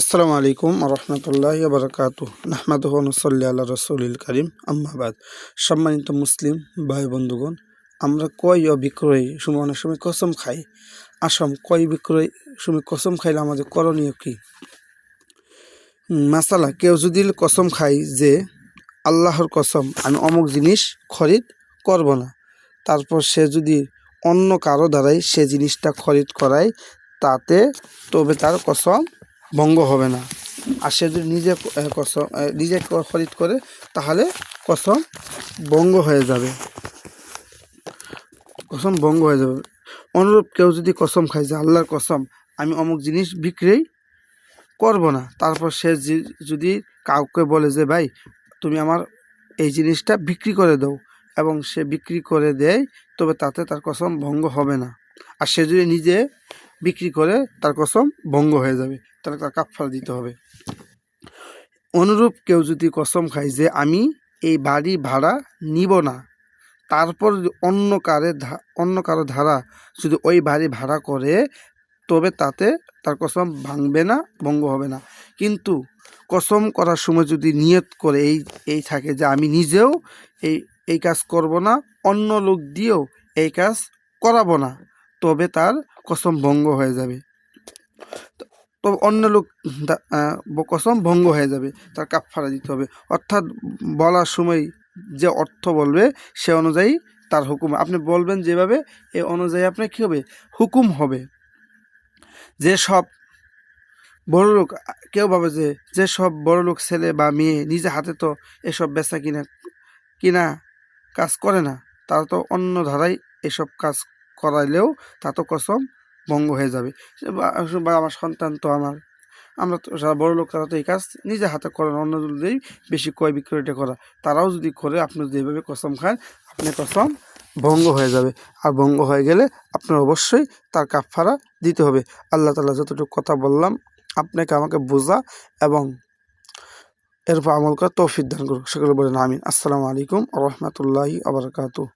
আসসালামু আলাইকুম রহমতুল্লাহ বারকাত নাহমাদুসল্লি আল্লাহ রসুলিল করিম। আম্মাবাদ সম্মানিত মুসলিম ভাই বন্ধুগণ, আমরা কয় ও বিক্রয় অনেক সময় কসম খাই? আসাম কয় বিক্রয় সময় কসম খাইলে আমাদের করণীয় কি? মাসালা, কেউ যদি কসম খাই যে আল্লাহর কসম, আমি অমুক জিনিস খরিদ করব না। তারপর সে যদি অন্য কারও দ্বারাই সে জিনিসটা খরিদ করায়, তাতে তবে তার কসম ভঙ্গ হবে না। আর সে যদি নিজে কসম নিজে খরিদ করে, তাহলে কসম ভঙ্গ হয়ে যাবে। কসম ভঙ্গ হয়ে যাবে। অনুরূপ কেউ যদি কসম খায় যে আল্লাহর কসম, আমি অমুক জিনিস বিক্রি করব না। তারপর সে যদি কাউকে বলে যে, ভাই, তুমি আমার এই জিনিসটা বিক্রি করে দাও। এবং সে বিক্রি করে দেয়, তবে তাতে তার কসম ভঙ্গ হবে না। আর সে যদি নিজে বিক্রি করে তার কসম ভঙ্গ হয়ে যাবে। তাহলে তার কাপফারা দিতে হবে। অনুরূপ কেউ যদি কসম খায় যে আমি এই বাড়ি ভাড়া নিব না, তারপর অন্য কারে অন্য কারও ধারা যদি ওই বাড়ি ভাড়া করে, তবে তাতে তার কসম ভাঙবে না, ভঙ্গ হবে না। কিন্তু কসম করার সময় যদি নিয়ত করে এই এই থাকে যে আমি নিজেও এই এই কাজ করব না, অন্য লোক দিয়েও এই কাজ করাবো না। তবে তার কসম ভঙ্গ হয়ে যাবে। তো- অন্য লোক কসম ভঙ্গ হয়ে যাবে, তার কাপফারা দিতে হবে। অর্থাৎ বলার সময় যে অর্থ বলবে, সে অনুযায়ী তার হুকুম। আপনি বলবেন যেভাবে, এ অনুযায়ী আপনার কী হবে? হুকুম হবে। যে সব বড় লোক, কেউ ভাবে যে যে সব বড় লোক ছেলে বা মেয়ে নিজে হাতে তো এসব বেচা কিনা কিনা কাজ করে না, তারা তো অন্য ধারায় এসব কাজ করাইলেও তা তো কসম ভঙ্গ হয়ে যাবে। বা- আমার সন্তান তো আমার। আমরা তো, যারা বড় লোক, তারা তো এই কাজ নিজে হাতে করে না অন্য দিয়েই বেশি ক্রয় বিক্রয়টা করা। তারাও যদি করে, আপনি যদি এইভাবে কসম খান, আপনি কসম ভঙ্গ হয়ে যাবে। আর ভঙ্গ হয়ে গেলে আপনার অবশ্যই তার কাফারা দিতে হবে। আল্লাহ তালা যতটুকু কথা বললাম, আপনাকে আমাকে বোঝা এবং এরপর আমল করা তৌফিক দান করুক। সেগুলো বলেন আমিন। আসসালামু আলাইকুম রহমতুল্লাহি আবরকাতু